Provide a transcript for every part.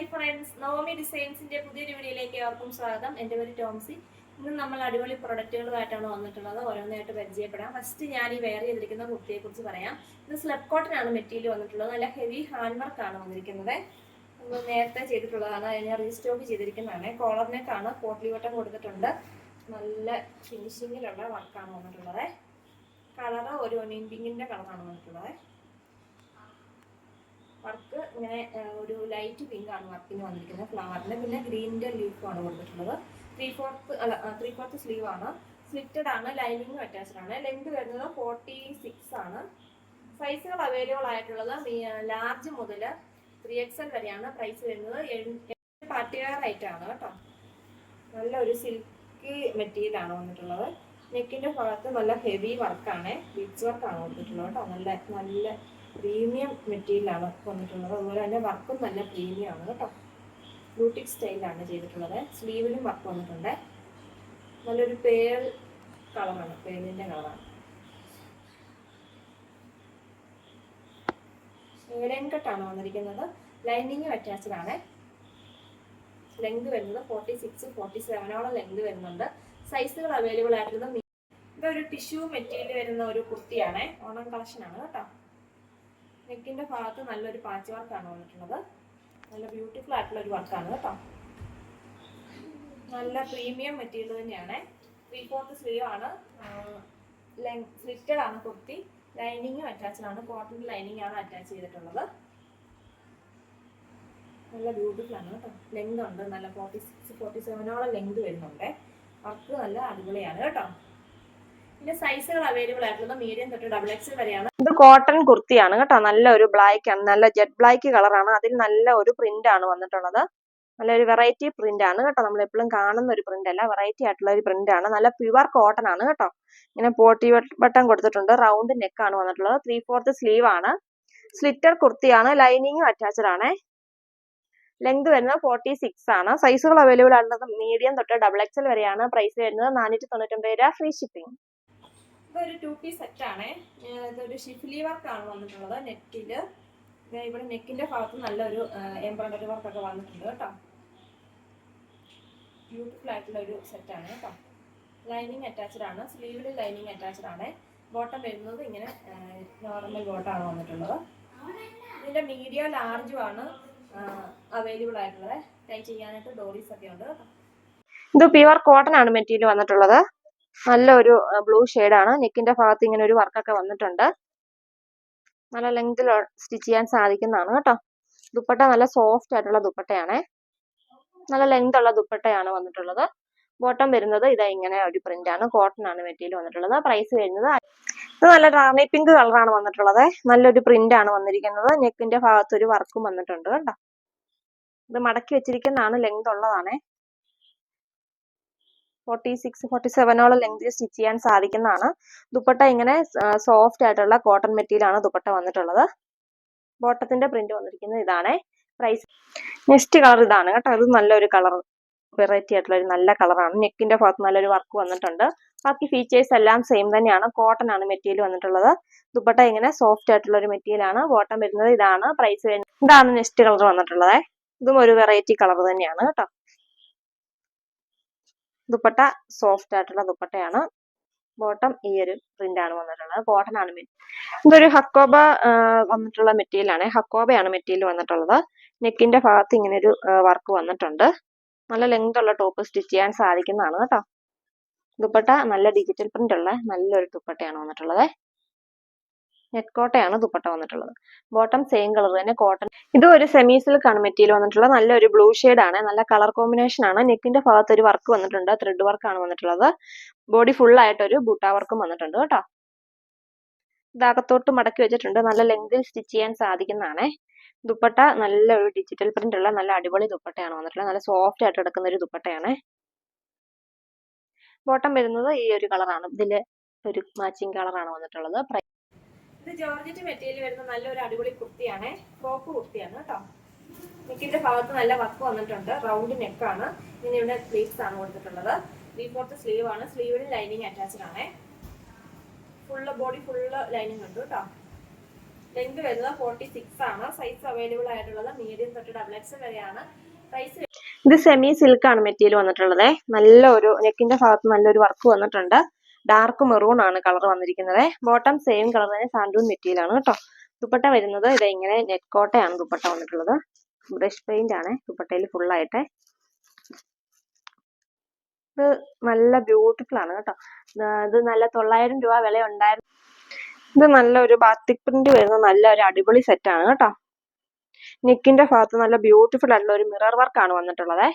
Hi friends Navami ഡിസൈൻസിന്റെ പുതിയൊരു വീഡിയോയിലേക്ക് ഏവർക്കും സ്വാഗതം. എന്റെ പേര് ടോംസി. ഇന്ന് നമ്മൾ അടിപൊളി പ്രൊഡക്റ്റുകളുമായിട്ടാണ് വന്നിട്ടുള്ളത്. ഓരോന്നായിട്ട് പരിചയപ്പെടാം. ഫസ്റ്റ് ഞാൻ ഈ വെയർ ചെയ്തിരിക്കുന്ന കുർത്തിയെ കുറിച്ച് പറയാം. ഇത് സ്ലബ് കോട്ടനാണ് മെറ്റീരിയൽ വന്നിട്ടുള്ളത്. നല്ല ഹെവി ഹാൻഡ് വർക്ക് ആണ് വന്നിരിക്കുന്നത്. നമ്മൾ നേരത്തെ ചെയ്തിട്ടുള്ളതാണ്. അതിനെ റീസ്റ്റോക്ക് ചെയ്തിരിക്കുന്നതാണ്. കോളറിനേക്കാണ് പോട്ട്ലി വട്ടം കൊടുത്തിട്ടുണ്ട്. നല്ല ഫിനിഷിങ്ങിലുള്ള വർക്കാണ് വന്നിട്ടുള്ളത്. കളറ് ഒരു ഒനിയൻ പിങ്കിന്റെ കളറാണ് വന്നിട്ടുള്ളത്. വർക്ക് ഇങ്ങനെ ഒരു ലൈറ്റ് പിങ്ക് ആണ് വർക്കിന് വന്നിരിക്കുന്നത്. ഫ്ലവറിന് പിന്നെ ഗ്രീനിന്റെ ലീഫ് ആണ് കൊടുത്തിട്ടുള്ളത്. ത്രീ ഫോർത്ത് അല്ല ത്രീ ഫോർത്ത് സ്ലീവ് ആണ്. സ്ലിറ്റഡ് ആണ് ലൈനിങ്ങും അറ്റാച്ച്ഡ് ആണ്. ലെങ്ത് വരുന്നത് ഫോർട്ടി സിക്സ് ആണ്. സൈസുകൾ അവൈലബിൾ ആയിട്ടുള്ളത് ലാർജ് മുതൽ ത്രീ എക്സ് എൽ വരെയാണ് പ്രൈസ് വരുന്നത്. പാർട്ടിവെയർ വെയർ ആണ് കേട്ടോ. നല്ല ഒരു സിൽക്കി മെറ്റീരിയൽ ആണ് വന്നിട്ടുള്ളത്. നെക്കിന്റെ ഭാഗത്ത് നല്ല ഹെവി വർക്കാണ് ബീച്ച് വർക്കാണ് വന്നിട്ടുള്ളത് കേട്ടോ. നല്ല നല്ല പ്രീമിയം മെറ്റീരിയലാണ് വന്നിട്ടുള്ളത്. അതുപോലെ തന്നെ വർക്കും നല്ല പ്രീമിയം ആണ് കേട്ടോ ബ്യൂട്ടിക് സ്റ്റൈലാണ് ചെയ്തിട്ടുള്ളത്. സ്ലീവിലും വർക്ക് വന്നിട്ടുണ്ട്. നല്ലൊരു പേൾ കളറാണ് പേലിന്റെ കളറാണ്. ലൈൻ കട്ടാണ് വന്നിരിക്കുന്നത്. ലൈനിങ് അറ്റാച്ച്ഡ് ആണ് ലെങ്ത് വരുന്നത് ഫോർട്ടി സിക്സ് ഫോർട്ടി സെവനോളം ലെങ്ത് വരുന്നുണ്ട് സൈസുകൾ അവൈലബിൾ ആയിട്ടുള്ളത് ഇതൊരു ടിഷ്യൂ മെറ്റീരിയൽ വരുന്ന ഒരു കുർത്തിയാണ്. ഓണം കളക്ഷൻ ആണ് കേട്ടോ. നെക്കിന്റെ ഭാഗത്ത് നല്ലൊരു പാച്ച് വർക്കാണ് വന്നിട്ടുള്ളത്. നല്ല ബ്യൂട്ടിഫുൾ ആയിട്ടുള്ള ഒരു വർക്കാണ് കേട്ടോ. നല്ല പ്രീമിയം മെറ്റീരിയൽ തന്നെയാണ്. ത്രീ ഫോർത്ത് സ്ലീവ് ആണ്. സ്ലിറ്റഡ് ആണ് കുർത്തി. ലൈനിങ്ങും അറ്റാച്ച്ഡ് ആണ്. കോട്ടൺ ലൈനിങ് ആണ് അറ്റാച്ച് ചെയ്തിട്ടുള്ളത്. നല്ല ബ്യൂട്ടിഫുൾ ആണ് കേട്ടോ. ലെങ്ത് ഉണ്ട്. നല്ല ഫോർട്ടി സിക്സ് ഫോർട്ടി സെവനോളം ലെങ്ത് വരുന്നുണ്ട്. വർക്ക് നല്ല അടിപൊളിയാണ് കേട്ടോ. പിന്നെ സൈസുകൾ അവൈലബിൾ ആയിട്ടുള്ളത് മീഡിയം തൊട്ട് ഡബിൾ എക്സ് വരെയാണ്. ഇത് കോട്ടൺ കുർത്തിയാണ് കേട്ടോ. നല്ല ഒരു ബ്ലാക്ക് ആണ്. നല്ല ജെറ്റ് ബ്ലാക്ക് കളറാണ് അതിൽ നല്ല ഒരു പ്രിന്റ് ആണ് വന്നിട്ടുള്ളത്. നല്ലൊരു വെറൈറ്റി പ്രിന്റ് ആണ് കേട്ടോ. നമ്മൾ എപ്പോഴും കാണുന്ന ഒരു പ്രിന്റ് അല്ല. വെറൈറ്റി ആയിട്ടുള്ള ഒരു പ്രിന്റ് ആണ്. നല്ല പ്യുവർ കോട്ടൺ ആണ് കേട്ടോ. ഇങ്ങനെ പോട്ടി ബട്ടൺ കൊടുത്തിട്ടുണ്ട്. റൗണ്ട് നെക്ക് ആണ് വന്നിട്ടുള്ളത്. ത്രീ ഫോർത്ത് സ്ലീവ് ആണ്. സ്ലിറ്റർ കുർത്തിയാണ്. ലൈനിങ്ങും അറ്റാച്ച്ഡ് ആണ്. ലെങ്ത് വരുന്നത് ഫോർട്ടി സിക്സ് ആണ്. സൈസുകൾ അവൈലബിൾ ആയിട്ടുള്ളത് മീഡിയം തൊട്ട് ഡബിൾ എക്സൽ വരെയാണ്. പ്രൈസ് വരുന്നത് നാനൂറ്റി തൊണ്ണൂറ്റൊമ്പത് രൂപ. ഫ്രീ ഷിപ്പിംഗ് ഇതൊരു ടു പീസ് ആണ്. ഇതൊരു ഷിഫ്ലി വർക്ക് ആണ് വന്നിട്ടുള്ളത് നെറ്റിൽ. ഇവിടെ നെക്കിന്റെ ഭാഗത്ത് നല്ലൊരു എംബ്രോയിഡറി വർക്കൊക്കെ വന്നിട്ടുണ്ട് കേട്ടോ. ബ്യൂട്ടിഫുൾ ആയിട്ടുള്ള ഒരു സെറ്റ് ആണ് കേട്ടോ. ലൈനിങ് അറ്റാച്ച്ഡ് ആണ്. സ്ലീവിൽ ലൈനിങ് അറ്റാച്ച്ഡ് ആണ്. ബോട്ടം വരുന്നത് ഇങ്ങനെ നോർമൽ ബോട്ടം ആണ് വന്നിട്ടുള്ളത്. ഇതിന്റെ മീഡിയം ലാർജും ആണ് അവൈലബിൾ ആയിട്ടുള്ളത്. ടൈ ചെയ്യാനായിട്ട് ഡോറീസ് ഒക്കെ ഉണ്ട് ഇത് പ്യുവർ കോട്ടൺ ആണ് മെറ്റീരിയൽ വന്നിട്ടുള്ളത്. നല്ലൊരു ബ്ലൂ ആണ് നെക്കിന്റെ ഭാഗത്ത് ഇങ്ങനെ ഒരു വർക്കൊക്കെ വന്നിട്ടുണ്ട്. നല്ല ലെങ്തിൽ സ്റ്റിച്ച് ചെയ്യാൻ സാധിക്കുന്നതാണ് കേട്ടോ. ദുപ്പട്ട നല്ല സോഫ്റ്റ് ആയിട്ടുള്ള ദുപ്പട്ടയാണ്. നല്ല ലെങ്ത് ഉള്ള ദുപ്പട്ടയാണ് വന്നിട്ടുള്ളത്. ബോട്ടം വരുന്നത് ഇതാ ഇങ്ങനെ ഒരു പ്രിന്റ് ആണ്. കോട്ടൺ ആണ് മെറ്റീരിയൽ വന്നിട്ടുള്ളത്. പ്രൈസ് വരുന്നത് ഇത് നല്ല റാണി പിങ്ക് കളറാണ് വന്നിട്ടുള്ളത്. നല്ലൊരു പ്രിന്റ് ആണ് വന്നിരിക്കുന്നത്. നെക്കിന്റെ ഭാഗത്ത് ഒരു വർക്കും വന്നിട്ടുണ്ട് കേട്ടോ. ഇത് മടക്കി വെച്ചിരിക്കുന്നതാണ് ലെങ്ത് ഉള്ളതാണ്. ഫോർട്ടി സിക്സ് ഫോർട്ടി സെവനോളം ലെങ്തിൽ സ്റ്റിച്ച് ചെയ്യാൻ സാധിക്കുന്നതാണ്. ദുപ്പട്ട ഇങ്ങനെ സോഫ്റ്റ് ആയിട്ടുള്ള കോട്ടൺ മെറ്റീരിയൽ ആണ് ദുപ്പട്ട വന്നിട്ടുള്ളത്. ബോട്ടത്തിന്റെ പ്രിന്റ് വന്നിരിക്കുന്നത് ഇതാണ്. പ്രൈസ് നെക്സ്റ്റ് കളർ ഇതാണ് കേട്ടോ. ഇത് നല്ലൊരു കളർ വെറൈറ്റി ആയിട്ടുള്ള ഒരു നല്ല കളറാണ് നെക്കിന്റെ ഭാഗത്ത് നല്ലൊരു വർക്ക് വന്നിട്ടുണ്ട്. ബാക്കി ഫീച്ചേഴ്സ് എല്ലാം സെയിം തന്നെയാണ്. കോട്ടൺ ആണ് മെറ്റീരിയൽ വന്നിട്ടുള്ളത്. ദുപ്പട്ട ഇങ്ങനെ സോഫ്റ്റ് ആയിട്ടുള്ള ഒരു മെറ്റീരിയൽ ആണ്. ബോട്ടം വരുന്നത് ഇതാണ്. പ്രൈസ് ഇതാണ് നെക്സ്റ്റ് കളർ വന്നിട്ടുള്ളത്. ഇതും ഒരു വെറൈറ്റി കളർ തന്നെയാണ് കേട്ടോ. ദുപ്പട്ട സോഫ്റ്റ് ആയിട്ടുള്ള ദുപ്പട്ടയാണ്. ബോട്ടം ഈ ഒരു പ്രിന്റ് ആണ് വന്നിട്ടുള്ളത്. കോട്ടൺ ആണ് ഇതൊരു ഹക്കോബ വന്നിട്ടുള്ള മെറ്റീരിയലാണ് ഹക്കോബയാണ് മെറ്റീരിയൽ വന്നിട്ടുള്ളത്. നെക്കിന്റെ ഭാഗത്ത് ഇങ്ങനെ ഒരു വർക്ക് വന്നിട്ടുണ്ട്. നല്ല ലെങ്ത് ഉള്ള ടോപ്പ് സ്റ്റിച്ച് ചെയ്യാൻ സാധിക്കുന്നതാണ് കേട്ടോ. ദുപ്പട്ട നല്ല ഡിജിറ്റൽ പ്രിന്റ് ഉള്ള നല്ലൊരു ദുപ്പട്ടയാണ് വന്നിട്ടുള്ളത്. നെറ്റ് കോട്ടയാണ് ദുപ്പട്ട വന്നിട്ടുള്ളത്. ബോട്ടം സെയിം കളർ തന്നെ കോട്ടൺ ഇത് ഒരു സെമി സിൽക്ക് ആണ് മെറ്റീരിയൽ വന്നിട്ടുള്ളത്. നല്ലൊരു ബ്ലൂ ഷെയ്ഡ് ആണ്. നല്ല കളർ കോമ്പിനേഷൻ ആണ്. നെക്കിന്റെ ഭാഗത്ത് ഒരു വർക്ക് വന്നിട്ടുണ്ട്. ത്രെഡ് വർക്ക് ആണ് വന്നിട്ടുള്ളത്. ബോഡി ഫുൾ ആയിട്ട് ഒരു ബൂട്ട വർക്കും വന്നിട്ടുണ്ട് കേട്ടോ. ഇതകത്തോട്ട് മടക്കി വെച്ചിട്ടുണ്ട്. നല്ല ലെങ്തിൽ സ്റ്റിച്ച് ചെയ്യാൻ സാധിക്കുന്നതാണ്. ദുപ്പട്ട നല്ല ഒരു ഡിജിറ്റൽ പ്രിന്റ് ഉള്ള നല്ല അടിപൊളി ദുപ്പട്ടയാണ് വന്നിട്ടുള്ളത്. നല്ല സോഫ്റ്റ് ആയിട്ട് കിടക്കുന്ന ഒരു ദുപ്പട്ടയാണ്. ബോട്ടം വരുന്നത് ഈ ഒരു കളറാണ് ഇതിൽ ഒരു മാച്ചിങ് കളറാണ് വന്നിട്ടുള്ളത്. ഇത് ജോർജറ്റ് മെറ്റീരിയൽ വരുന്ന നല്ലൊരു അടിപൊളി കുർത്തിയാണ്. ഫ്രോക്ക് കുർത്തിയാണ് കേട്ടോ. നെക്കിന്റെ ഭാഗത്ത് നല്ല വർക്ക് വന്നിട്ടുണ്ട്. റൗണ്ട് നെക്കാണ്. ഇനി ഇവിടെ സ്ലീവ്സ് ആണ് കൊടുത്തിട്ടുള്ളത്. ത്രീ ഫോർത്ത് സ്ലീവ് ആണ്. സ്ലീവിന് ലൈനിങ് അറ്റാച്ച്ഡ് ആണ്. ഫുള്ള് ബോഡി ഫുള്ള് ലൈനിങ് ഉണ്ട് കേട്ടോ. ലെങ്ത് വരുന്നത് ഫോർട്ടി സിക്സ് ആണ്. സൈസ് അവൈലബിൾ ആയിട്ടുള്ളത് മീഡിയം തൊട്ട് ഡബിൾ എക്സ് വരെയാണ്. പ്രൈസ് ഇത് സെമി സിൽക്ക് ആണ് മെറ്റീരിയൽ വന്നിട്ടുള്ളത്. നല്ല ഒരു നെക്കിന്റെ ഭാഗത്ത് നല്ലൊരു വർക്ക് വന്നിട്ടുണ്ട്. ഡാർക്ക് മെറൂൺ ആണ് കളർ വന്നിരിക്കുന്നത്. ബോട്ടം സെയിം കളർ തന്നെ സാൻഡൂൺ മെറ്റീരിയൽ ആണ് കേട്ടോ. ദുപ്പട്ട വരുന്നത് ഇത് ഇങ്ങനെ നെറ്റ് കോട്ടയാണ് ദുപ്പട്ട വന്നിട്ടുള്ളത്. ബ്രഷ് പെയിന്റ് ആണ് ദുപ്പട്ടയിൽ ഫുൾ ആയിട്ട്. ഇത് നല്ല ബ്യൂട്ടിഫുൾ ആണ് കേട്ടോ. ഇത് നല്ല തൊള്ളായിരം രൂപ വില ഉണ്ടായിരുന്നു. ഇത് നല്ലൊരു ബാത്തിക് പ്രിന്റ് വരുന്ന നല്ല ഒരു അടിപൊളി സെറ്റ് ആണ് കേട്ടോ. നെക്കിന്റെ ഭാഗത്ത് നല്ല ബ്യൂട്ടിഫുൾ ആയിട്ടുള്ള ഒരു മിറർ വർക്ക് ആണ് വന്നിട്ടുള്ളത്.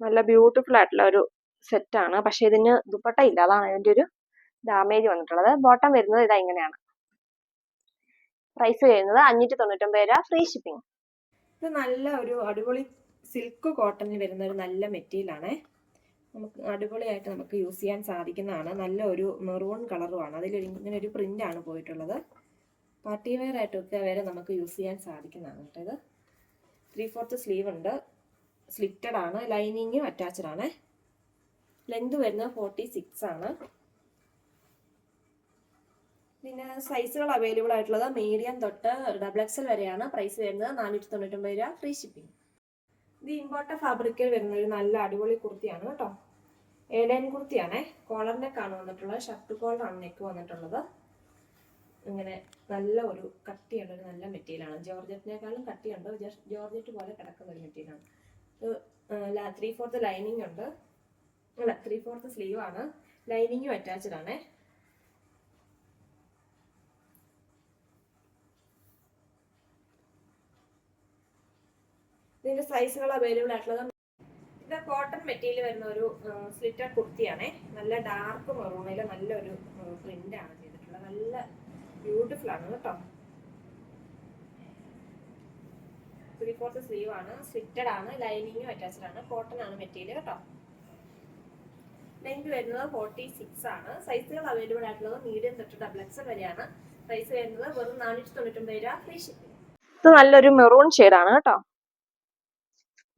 നല്ല ബ്യൂട്ടിഫുൾ ആയിട്ടുള്ള ഒരു സെറ്റ് ആണ്. പക്ഷെ ഇതിന് ദുപ്പട്ട ഇല്ല. അതാണ് ഇതിന്റെ ഒരു ഡാമേജ് വന്നിട്ടുള്ളത്. ബോട്ടം വരുന്നത് ഇതാ ഇങ്ങനെയാണ്. പ്രൈസ് വരുന്നത് അഞ്ഞൂറ്റി തൊണ്ണൂറ്റൊമ്പത് രൂപ ഫ്രീ ഷിപ്പിംഗ് ഇത് നല്ല ഒരു അടിപൊളി സിൽക്ക് കോട്ടണിൽ വരുന്ന ഒരു നല്ല മെറ്റീരിയൽ ആണ്. നമുക്ക് അടിപൊളിയായിട്ട് നമുക്ക് യൂസ് ചെയ്യാൻ സാധിക്കുന്നതാണ്. നല്ല ഒരു മെറൂൺ കളറുമാണ് അതിൽ ഇങ്ങനെ ഒരു പ്രിന്റ് ആണ് പോയിട്ടുള്ളത്. പാർട്ടി വെയർ ആയിട്ടൊക്കെ വരെ നമുക്ക് യൂസ് ചെയ്യാൻ സാധിക്കുന്നതാണ് കേട്ടോ ഇത്. ത്രീ ഫോർത്ത് സ്ലീവ് ഉണ്ട്. സ്ലിറ്റഡ് ആണ്. ലൈനിങ്ങും അറ്റാച്ച്ഡ് ആണ്. ലെങ്ത് വരുന്നത് ഫോർട്ടി സിക്സ് ആണ്. പിന്നെ സൈസുകൾ അവൈലബിൾ ആയിട്ടുള്ളത് മീഡിയം തൊട്ട് ഡബിൾ എക്സൽ വരെയാണ്. പ്രൈസ് വരുന്നത് നാനൂറ്റി തൊണ്ണൂറ്റൊമ്പത് രൂപ ഫ്രീ ഷിപ്പിംഗ് ഇത് ഇമ്പോർട്ട ഫാബ്രിക്കിൽ വരുന്ന ഒരു നല്ല അടിപൊളി കുർത്തിയാണ് കേട്ടോ. ഏലൈൻ കുർത്തിയാണേ. കോളർ നെക്കാണ് വന്നിട്ടുള്ളത്. ഷർട്ട് കോളറാണ് നെക്ക് വന്നിട്ടുള്ളത്. ഇങ്ങനെ നല്ല ഒരു കട്ടിയുള്ള ഒരു നല്ല മെറ്റീരിയലാണ് ജോർജറ്റിനേക്കാളും കട്ടിയുണ്ട്. ജോർജറ്റ് പോലെ കിടക്കുന്ന ഒരു മെറ്റീരിയലാണ് ത്രീ ഫോർത്ത് ലൈനിങ് ഉണ്ട്. അല്ല ത്രീ ഫോർത്ത് സ്ലീവ് ആണ്. ലൈനിങ്ങും അറ്റാച്ച്ഡ് ആണേ. ഇതിന്റെ സൈസുകൾ അവൈലബിൾ ആയിട്ടുള്ളത് ഇത് കോട്ടൺ മെറ്റീരിയൽ വരുന്ന ഒരു സ്ലിറ്റർ കുർത്തിയാണ്. നല്ല ഡാർക്ക് മെറൂണിൽ നല്ലൊരു പ്രിന്റ് ആണ് ചെയ്തിട്ടുള്ളത്. നല്ല ബ്യൂട്ടിഫുൾ ആണ് കേട്ടോ. ത്രീ ഫോർത്ത് സ്ലീവ് ആണ്. സ്ലിറ്റഡ് ആണ്. ലൈനിങ്ങും അറ്റാച്ച്ഡ് ആണ്. കോട്ടൺ ആണ് മെറ്റീരിയൽ കേട്ടോ. ലെങ്ത് വരുന്നത് ഫോർട്ടി സിക്സ് ആണ്. സൈസുകൾ അവൈലബിൾ ആയിട്ടുള്ളത് മീഡിയം തൊട്ട് ഡബിൾ എക്സ് വരെയാണ്. പ്രൈസ് വരുന്നത് വെറും നാനൂറ്റി തൊണ്ണൂറ്റൊമ്പത് രൂപ ഫ്രീ ഷിപ്പിംഗ് ഇത് നല്ലൊരു മെറൂൺ ആണ് കേട്ടോ.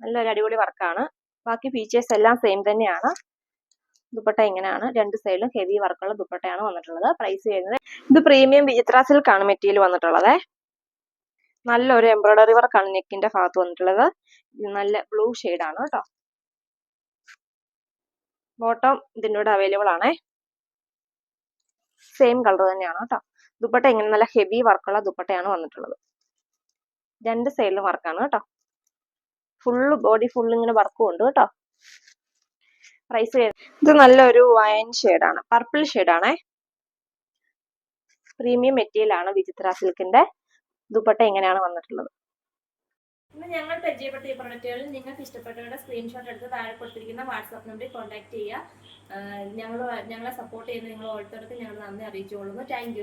നല്ലൊരു അടിപൊളി വർക്കാണ് ബാക്കി ഫീച്ചേഴ്സ് എല്ലാം സെയിം തന്നെയാണ്. ദുപ്പട്ട ഇങ്ങനെയാണ്. രണ്ട് സൈഡിലും ഹെവി വർക്കുള്ള ദുപ്പട്ടയാണ് വന്നിട്ടുള്ളത്. പ്രൈസ് വരുന്നത് ഇത് പ്രീമിയം വിചിത്ര സിൽക്ക് ആണ് മെറ്റീരിയൽ വന്നിട്ടുള്ളത്. നല്ലൊരു എംബ്രോയിഡറി വർക്കാണ് നെക്കിന്റെ ഭാഗത്ത് വന്നിട്ടുള്ളത്. നല്ല ബ്ലൂ ആണ് കേട്ടോ. ബോട്ടം ഇതിന്റെ കൂടെ അവൈലബിൾ ആണേ. സെയിം കളർ തന്നെയാണ് കേട്ടോ. ദുപ്പട്ട ഇങ്ങനെ നല്ല ഹെവി വർക്കുള്ള ദുപ്പട്ടയാണ് വന്നിട്ടുള്ളത്. രണ്ട് സൈഡിലും വർക്കാണ് കേട്ടോ. ഫുള്ള് ബോഡി ഫുള്ള് ഇങ്ങനെ വർക്കും ഉണ്ട് കേട്ടോ. പ്രൈസ് ഇത് നല്ലൊരു വയൻ ഷെയ്ഡാണ് പർപ്പിൾ ഷെയ്ഡാണേ പ്രീമിയം മെറ്റീരിയലാണ് വിചിത്ര സിൽക്കിന്റെ ദുപ്പട്ട ഇങ്ങനെയാണ് വന്നിട്ടുള്ളത്. ഇന്ന് ഞങ്ങൾ പരിചയപ്പെട്ട ഈ പ്രൊഡക്റ്റുകളിൽ നിങ്ങൾക്ക് ഇഷ്ടപ്പെട്ടവരുടെ സ്ക്രീൻഷോട്ട് എടുത്ത് താഴെ കൊടുത്തിരിക്കുന്ന വാട്സാപ്പ് നമ്പറിൽ കോൺടാക്ട് ചെയ്യുക. ഞങ്ങൾ ഞങ്ങളെ സപ്പോർട്ട് ചെയ്യുന്ന നിങ്ങൾ ഓരോരുത്തർക്കും ഞങ്ങൾ നന്ദി അറിയിച്ചുകൊള്ളുന്നു. താങ്ക്